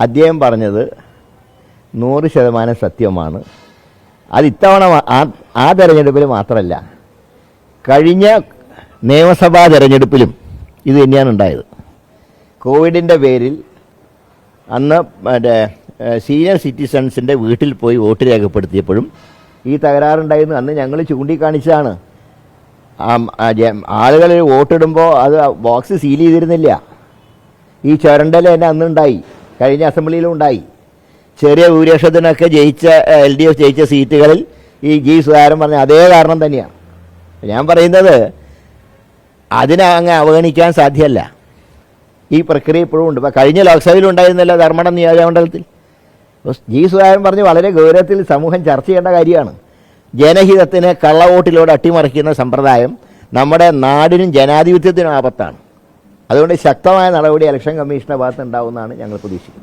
അദ്ദേഹം പറഞ്ഞത് നൂറ് ശതമാനം സത്യമാണ്. അത് ഇത്തവണ ആ തെരഞ്ഞെടുപ്പിൽ മാത്രമല്ല കഴിഞ്ഞ നിയമസഭാ തെരഞ്ഞെടുപ്പിലും ഇത് തന്നെയാണ് ഉണ്ടായത്. കോവിഡിന്റെ പേരിൽ അന്ന് മറ്റേ സീനിയർ സിറ്റിസൺസിന്റെ വീട്ടിൽ പോയി വോട്ട് രേഖപ്പെടുത്തിയപ്പോഴും ഈ തകരാറുണ്ടായിരുന്നു. അന്ന് ഞങ്ങൾ ചൂണ്ടിക്കാണിച്ചതാണ്. ആളുകൾ വോട്ടിടുമ്പോൾ അത് ബോക്സ് സീൽ ചെയ്തിരുന്നില്ല. ഈ ചുരണ്ടൽ തന്നെ അന്നുണ്ടായി. കഴിഞ്ഞ അസംബ്ലിയിലും ഉണ്ടായി. ചെറിയ ഭൂരിപക്ഷത്തിനൊക്കെ ജയിച്ച എൽ ഡി എഫ് ജയിച്ച സീറ്റുകളിൽ ഈ ജി സുധാകരൻ പറഞ്ഞ അതേ കാരണം തന്നെയാണ്. ഞാൻ പറയുന്നത് അതിനെ അങ്ങ് അവഗണിക്കാൻ സാധ്യമല്ല ഈ പ്രക്രിയ ഇപ്പോഴും ഉണ്ട്. ഇപ്പം കഴിഞ്ഞ ലോക്സഭയിൽ ഉണ്ടായിരുന്നല്ലോ ധർമ്മടം നിയോജകമണ്ഡലത്തിൽ ജി സുധാകരൻ പറഞ്ഞ് വളരെ ഗൗരവത്തിൽ സമൂഹം ചർച്ച ചെയ്യേണ്ട കാര്യമാണ്. ജനഹിതത്തിന് കള്ളവോട്ടിലൂടെ അട്ടിമറിക്കുന്ന സമ്പ്രദായം നമ്മുടെ നാടിനും ജനാധിപത്യത്തിനും ആപത്താണ്. അതുകൊണ്ട് ശക്തമായ നടപടി ഇലക്ഷൻ കമ്മീഷന്റെ ഭാഗത്ത് ഉണ്ടാവുമെന്നാണ് ഞങ്ങൾ പ്രതീക്ഷിക്കുന്നത്.